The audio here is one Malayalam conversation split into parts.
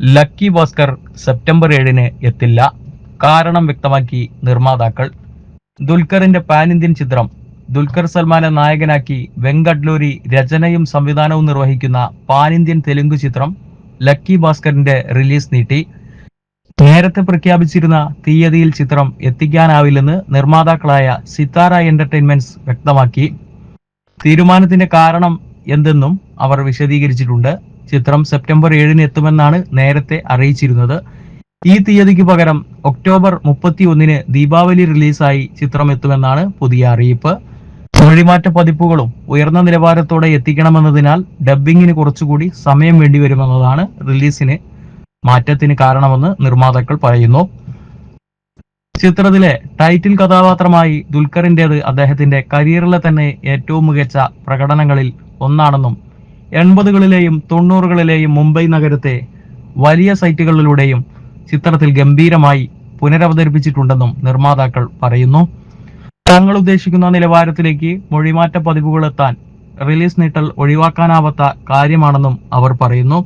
ലക്കി ഭാസ്കർ സെപ്റ്റംബർ ഏഴിന് എത്തില്ല. കാരണം വ്യക്തമാക്കി നിർമ്മാതാക്കൾ. ദുൽഖറിന്റെ പാൻ ഇന്ത്യൻ ചിത്രം ദുൽഖർ സൽമാനെ നായകനാക്കി വെങ്കഡ്ലൂരി രചനയും സംവിധാനവും നിർവഹിക്കുന്ന പാൻ ഇന്ത്യൻ തെലുങ്ക് ചിത്രം ലക്കി ഭാസ്കറിന്റെ റിലീസ് നീട്ടി. നേരത്തെ പ്രഖ്യാപിച്ചിരുന്ന തീയതിയിൽ ചിത്രം എത്തിക്കാനാവില്ലെന്ന് നിർമ്മാതാക്കളായ സിത്താര എന്റർടൈൻമെന്റ്സ് വ്യക്തമാക്കി. തീരുമാനത്തിന്റെ കാരണം എന്തെന്നും അവർ വിശദീകരിച്ചിട്ടുണ്ട്. ചിത്രം സെപ്റ്റംബർ ഏഴിന് എത്തുമെന്നാണ് നേരത്തെ അറിയിച്ചിരുന്നത്. ഈ തീയതിക്ക് പകരം ഒക്ടോബർ മുപ്പത്തി ഒന്നിന് ദീപാവലി റിലീസായി ചിത്രം എത്തുമെന്നാണ് പുതിയ അറിയിപ്പ്. മൊഴിമാറ്റ പതിപ്പുകളും ഉയർന്ന നിലവാരത്തോടെ എത്തിക്കണമെന്നതിനാൽ ഡബ്ബിങ്ങിന് കുറച്ചുകൂടി സമയം വേണ്ടിവരുമെന്നതാണ് റിലീസിന് മാറ്റത്തിന് കാരണമെന്ന് നിർമ്മാതാക്കൾ പറയുന്നു. ചിത്രത്തിലെ ടൈറ്റിൽ കഥാപാത്രമായി ദുൽഖറിന്റേത് അദ്ദേഹത്തിന്റെ കരിയറിലെ തന്നെ ഏറ്റവും മികച്ച പ്രകടനങ്ങളിൽ ഒന്നാണെന്നും എൺപതുകളിലെയും തൊണ്ണൂറുകളിലെയും മുംബൈ നഗരത്തെ വലിയ സൈറ്റുകളിലൂടെയും ചിത്രത്തിൽ ഗംഭീരമായി പുനരവതരിപ്പിച്ചിട്ടുണ്ടെന്നും നിർമ്മാതാക്കൾ പറയുന്നു. തങ്ങൾ ഉദ്ദേശിക്കുന്ന നിലവാരത്തിലേക്ക് മൊഴിമാറ്റ പതിവുകൾ എത്താൻ റിലീസ് നീട്ടൽ ഒഴിവാക്കാനാവാത്ത കാര്യമാണെന്നും അവർ പറയുന്നു.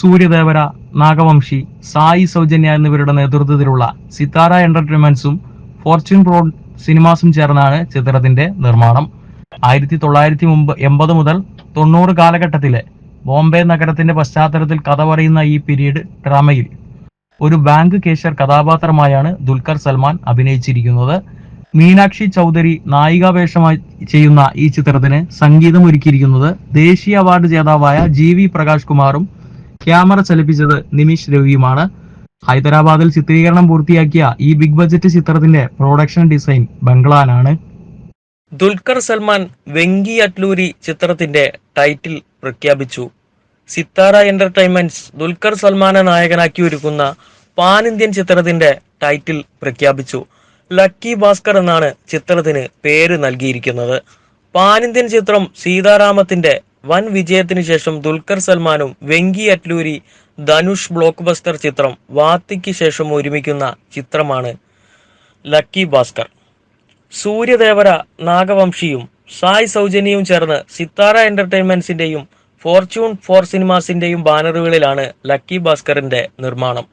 സൂര്യദേവര നാഗവംശി സായി സൗജന്യ എന്നിവരുടെ നേതൃത്വത്തിലുള്ള സിത്താര എന്റർടൈൻമെന്റ്സും ഫോർച്യൂൺ പ്രോ സിനിമാസും ചേർന്നാണ് ചിത്രത്തിന്റെ നിർമ്മാണം. ആയിരത്തി തൊള്ളായിരത്തി മുമ്പ് എൺപത് മുതൽ തൊണ്ണൂറ് കാലഘട്ടത്തിലെ ബോംബെ നഗരത്തിന്റെ പശ്ചാത്തലത്തിൽ കഥ പറയുന്ന ഈ പീരീഡ് ഡ്രാമയിൽ ഒരു ബാങ്ക് കേശർ കഥാപാത്രമായാണ് ദുൽഖർ സൽമാൻ അഭിനയിച്ചിരിക്കുന്നത്. മീനാക്ഷി ചൗധരി നായികാവേഷമായി ചെയ്യുന്ന ഈ ചിത്രത്തിന് സംഗീതം ഒരുക്കിയിരിക്കുന്നത് ദേശീയ അവാർഡ് ജേതാവായ ജി വി പ്രകാശ് കുമാറും ക്യാമറ ചലിപ്പിച്ചത് നിമിഷ് രവിയുമാണ്. ഹൈദരാബാദിൽ ചിത്രീകരണം പൂർത്തിയാക്കിയ ഈ ബിഗ് ബജറ്റ് ചിത്രത്തിന്റെ പ്രൊഡക്ഷൻ ഡിസൈൻ ബംഗ്ലാനാണ് ദുൽഖർ സൽമാൻ വെങ്കി അറ്റ്ലൂരി ചിത്രത്തിന്റെ ടൈറ്റിൽ പ്രഖ്യാപിച്ചു. സിത്താര എന്റർടൈൻമെന്റ്സ് ദുൽഖർ സൽമാനെ നായകനാക്കി ഒരുക്കുന്ന പാൻ ഇന്ത്യൻ ചിത്രത്തിന്റെ ടൈറ്റിൽ പ്രഖ്യാപിച്ചു. ലക്കി ഭാസ്കർ എന്നാണ് ചിത്രത്തിന് പേര് നൽകിയിരിക്കുന്നത്. പാൻ ഇന്ത്യൻ ചിത്രം സീതാരാമത്തിന്റെ വൻ വിജയത്തിന് ശേഷം ദുൽഖർ സൽമാനും വെങ്കി അറ്റ്ലൂരി ധനുഷ് ബ്ലോക്ക് ബസ്റ്റർ ചിത്രം വാത്തിക്ക് ശേഷം ഒരുമിക്കുന്ന ചിത്രമാണ് ലക്കി ഭാസ്കർ. സൂര്യദേവര നാഗവംശിയും സായ് സൗജന്യവും ചേർന്ന് സിത്താര എന്റർടൈൻമെന്റ്സിന്റെയും ഫോർച്യൂൺ ഫോർ സിനിമാസിന്റെയും ബാനറുകളിലാണ് ലക്കി ഭാസ്കറിന്റെ നിർമ്മാണം.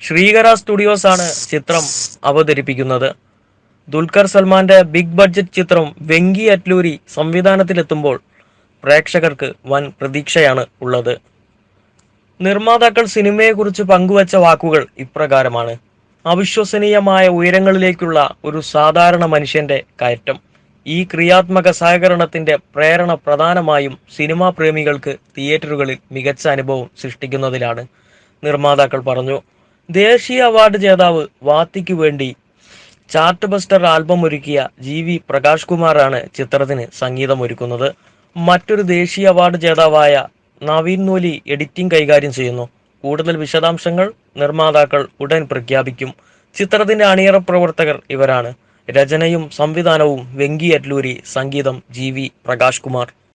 ശ്രീകര സ്റ്റുഡിയോസ് ആണ് ചിത്രം അവതരിപ്പിക്കുന്നത്. ദുൽഖർ സൽമാന്റെ ബിഗ് ബഡ്ജറ്റ് ചിത്രം വെങ്കി അറ്റ്ലൂരി സംവിധാനത്തിലെത്തുമ്പോൾ പ്രേക്ഷകർക്ക് വൻ പ്രതീക്ഷയാണ് ഉള്ളത്. നിർമ്മാതാക്കൾ സിനിമയെക്കുറിച്ച് പങ്കുവച്ച വാക്കുകൾ ഇപ്രകാരമാണ്. അവിശ്വസനീയമായ ഉയരങ്ങളിലേക്കുള്ള ഒരു സാധാരണ മനുഷ്യന്റെ കയറ്റം. ഈ ക്രിയാത്മക സഹകരണത്തിന്റെ പ്രേരണ പ്രധാനമായും സിനിമാ പ്രേമികൾക്ക് തിയേറ്ററുകളിൽ മികച്ച അനുഭവം സൃഷ്ടിക്കുന്നതിലാണ്. നിർമ്മാതാക്കൾ പറഞ്ഞു ദേശീയ അവാർഡ് ജേതാവ് വാത്തിക്ക് വേണ്ടി ചാർട്ട് ബസ്റ്റർ ആൽബം ഒരുക്കിയ ജി വി പ്രകാശ് കുമാറാണ് ചിത്രത്തിന് സംഗീതം ഒരുക്കുന്നത്. മറ്റൊരു ദേശീയ അവാർഡ് ജേതാവായ നവീൻ നൂലി എഡിറ്റിംഗ് കൈകാര്യം ചെയ്യുന്നു. കൂടുതൽ വിശദാംശങ്ങൾ നിർമ്മാതാക്കൾ ഉടൻ പ്രഖ്യാപിക്കും. ചിത്രത്തിന്റെ അണിയറ പ്രവർത്തകർ ഇവരാണ്. രചനയും സംവിധാനവും വെങ്കി അറ്റ്ലൂരി സംഗീതം ജി വി പ്രകാശ് കുമാർ.